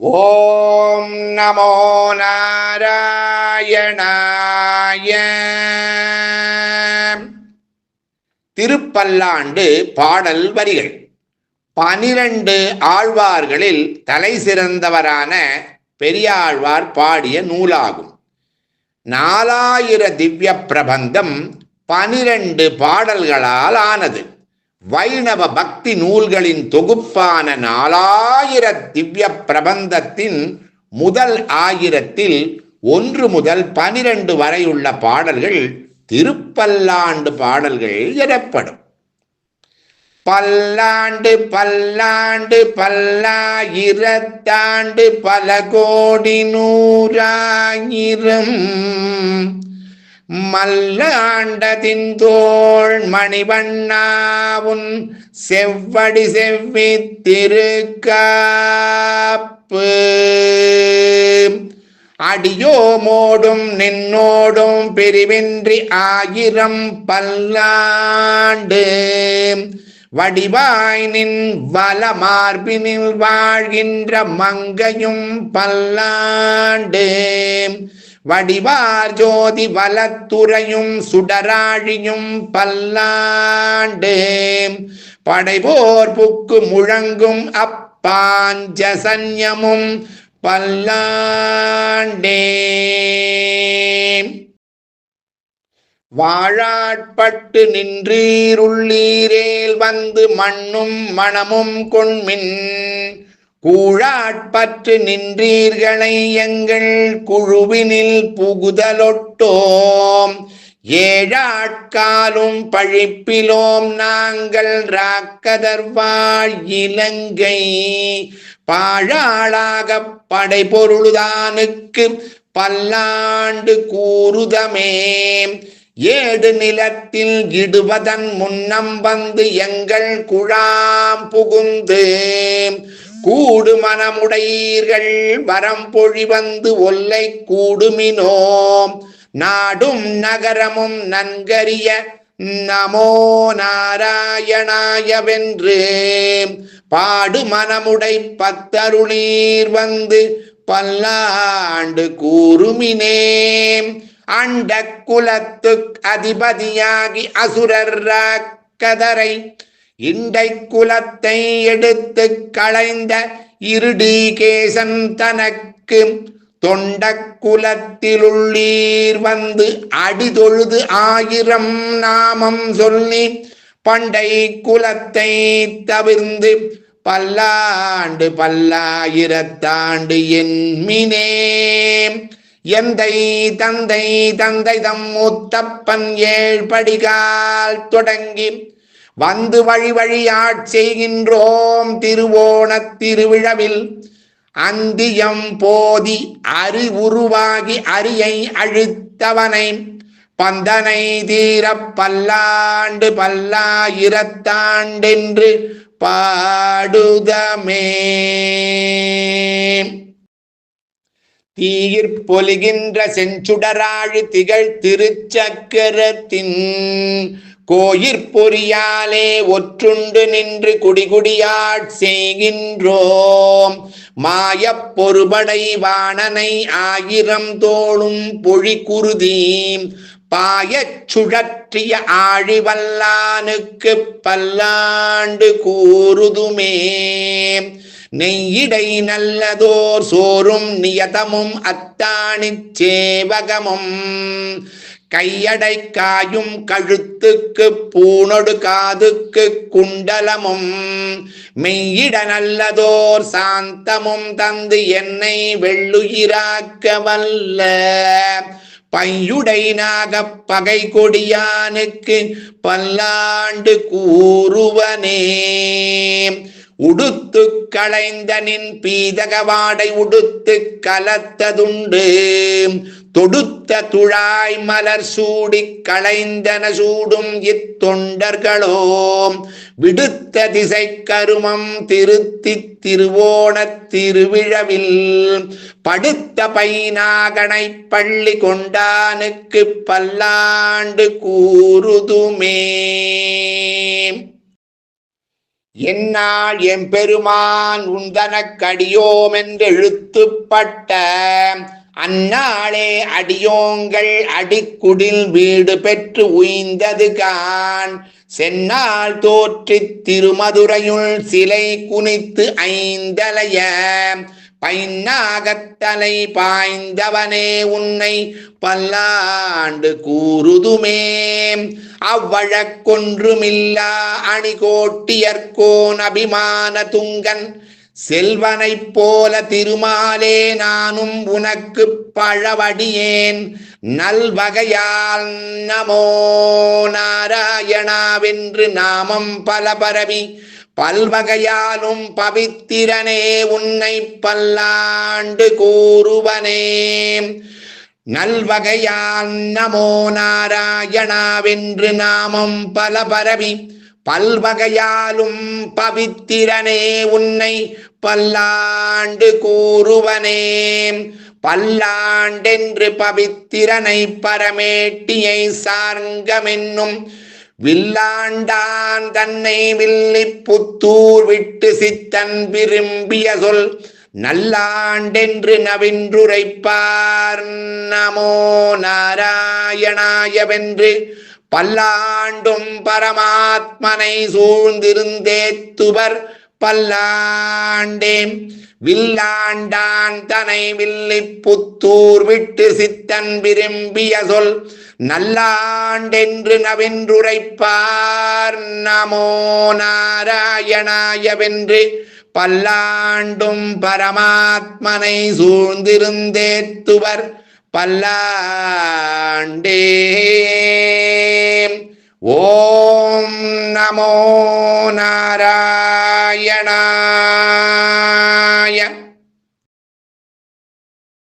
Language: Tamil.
ஓம் நமோ நாராயணாய. திருப்பல்லாண்டு பாடல் வரிகள். பனிரண்டு ஆழ்வார்களில் தலை சிறந்தவரான பெரியாழ்வார் பாடிய நூலாகும். நாலாயிர திவ்ய பிரபந்தம் பனிரண்டு பாடல்களால் ஆனது. வைணவ பக்தி நூல்களின் தொகுப்பான நாலாயிர திவ்ய பிரபந்தத்தின் முதல் ஆயிரத்தில் ஒன்று முதல் பனிரெண்டு வரையுள்ள பாடல்கள் திருப்பல்லாண்டு பாடல்கள் எனப்படும். பல்லாண்டு பல்லாண்டு பல்லாயிரத்தாண்டு பல கோடி நூறாயிரம் மல்லாண்டதின் தோள் மணிவண்ணாவும் செவ்வடி செவ்வி திருக்காப்பு. அடியோமோடும் நின்னோடும் பிரிவின்றி ஆயிரம் பல்லாண்டு. வடிவாய் நின் வல வாழ்கின்ற மங்கையும் பல்லாண்டு. வடிவார் ஜோதி வலத்துறையும் சுடராழியும் பல்லாண்டு. படைபோர் புக்கு முழங்கும் அப்பாஞ்ச சன்யமும் பல்லாண்டே. வாழாட்பட்டு நின்றீருள்ளீரேல் வந்து மண்ணும் மணமும் கொண்மின் கூழாட்பற்று நின்றீர்களை எங்கள் குழுவினில் புகுதலொட்டோம். ஏழாட்காலும் பழிப்பிலோம் நாங்கள் ராக்கதர்வாழ் இலங்கை. பாழாளாக படைபொருளுதானுக்கு பல்லாண்டு கூறுதமே. ஏடு நிலத்தில் இடுவதன் முன்னம் வந்து எங்கள் குழாம் புகுந்து கூடு மனமுடையீர்கள் வரம் பொழி வந்து ஒல்லை கூடுமினோம். நாடும் நகரமும் நன்கரிய நமோ நாராயணாயவென்று. பாடு மனமுடை பத்தருளீர் வந்து பல்லாண்டு கூறுமினே அண்ட குலத்து அதிபதியாகி அசுரர் கதரை இண்டை குலத்தை எடுத்து களைந்த இருடிகேசன் தனக்கு தொண்ட குலத்திலுள்ளீர் வந்து அடிதொழுது ஆயிரம் நாமம் சொல்லி பண்டை குலத்தை தவிர்ந்து பல்லாண்டு பல்லாயிரத்தாண்டு என்மினே எந்தை தந்தை தந்தை தம் முத்தப்பன் ஏழ்படிகால் தொடங்கி வந்து வழி வழியாட் செய்கின்றோம் திருவோணத் திருவிழவில். அந்தியம் போதி அறி உருவாகி அரியை அழுத்தவனை. பந்தனை தீர பல்லாண்டு பல்லாயிரத்தாண்டென்று பாடுதமே. தீயிற் பொலிகின்ற செஞ்சுடராழி திகழ் திருச்சக்கரத்தின் கோயிற்பொறியாலே ஒற்றுண்டு நின்று குடிகுடியாட் செய்கின்றோம். மாயப் பொறுபடை வாணனை ஆயிரம் தோளும் பொழி குருதி பாயச் சுழற்றிய ஆழிவல்லானுக்கு பல்லாண்டு கூறுதுமே. நெய்யிடை நல்லதோர் சோறும் நியதமும் அத்தாணிச் சேவகமும். கையடைக்காயும் கழுத்துக்கு பூனொடு காதுக்கு குண்டலமும் மெய்யிட நல்லதோர் சாந்தமும் தந்து என்னை வெள்ளுயிராக்க வல்ல பையுடை நாகப் பகை கொடியானுக்கு பல்லாண்டு கூறுவனே. உடுத்து களைந்தனின் பீதகவாடை உடுத்து கலத்ததுண்டு தொடுத்த துழாய் மலர் சூடி களைந்தன சூடும் இத்தொண்டர்களோ விடுத்த திசை கருமம் திருத்தி திருவோண திருவிழவில். படுத்த பைனாகனை பள்ளி கொண்டானுக்கு பல்லாண்டு கூறுதுமே. என்னால் எம்பெருமான் உந்தனக்கடியோம் என்று எழுத்துப்பட்ட அந்நாளே அடியோங்கள் அடிக்குடில் வீடு பெற்று உய்ந்தது கான். சென்னால் தோற்றி திருமதுரையுள் சிலை குனித்து ஐந்தலைய. பைன்னாகத்தலை பாய்ந்தவனே உன்னை பல்லாண்டு கூறுதுமே. அவ்வழக்கொன்றுமில்லா அணிகோட்டியர்கோன் அபிமான துங்கன். செல்வனைப் போல திருமாலே நானும் உனக்கு பழவடியேன். நல்வகையால் நமோ நாராயணாவென்று நாமம் பல பரவி பல்வகையாலும் பவித்திரனே உன்னை பல்லாண்டு கூறுவனே. நல்வகையால் நமோ நாராயணாவென்று நாமம் பல பரவி பல்வகையாலும் பவித்திரனே உன்னை பல்லாண்டு கூறுவனே. பல்லாண்டென்று பவித்திரனை பரமேட்டியை சார்ங்கமென்னும் வில்லாண்டான் தன்னை வில்லி புத்தூர் விட்டு சித்தன் விரும்பிய சொல் நல்லாண்டென்று நவின்றுரைப்பார். நமோ நாராயணாயவென்று பல்லாண்டும் பரமாத்மனை சூழ்ந்திருந்தேத்துவர் பல்லாண்டேம் வில்லாண்டான் தனை வில்லி புத்தூர் விட்டு சித்தன் விரும்பிய சொல் நல்லாண்டென்று நவென்றுரைப்பார். நமோ நாராயணாயவென்று பல்லாண்டும் பரமாத்மனை சூழ்ந்திருந்தேத்துவர். பல்லாண்டே ஓம் நமோ நாராயண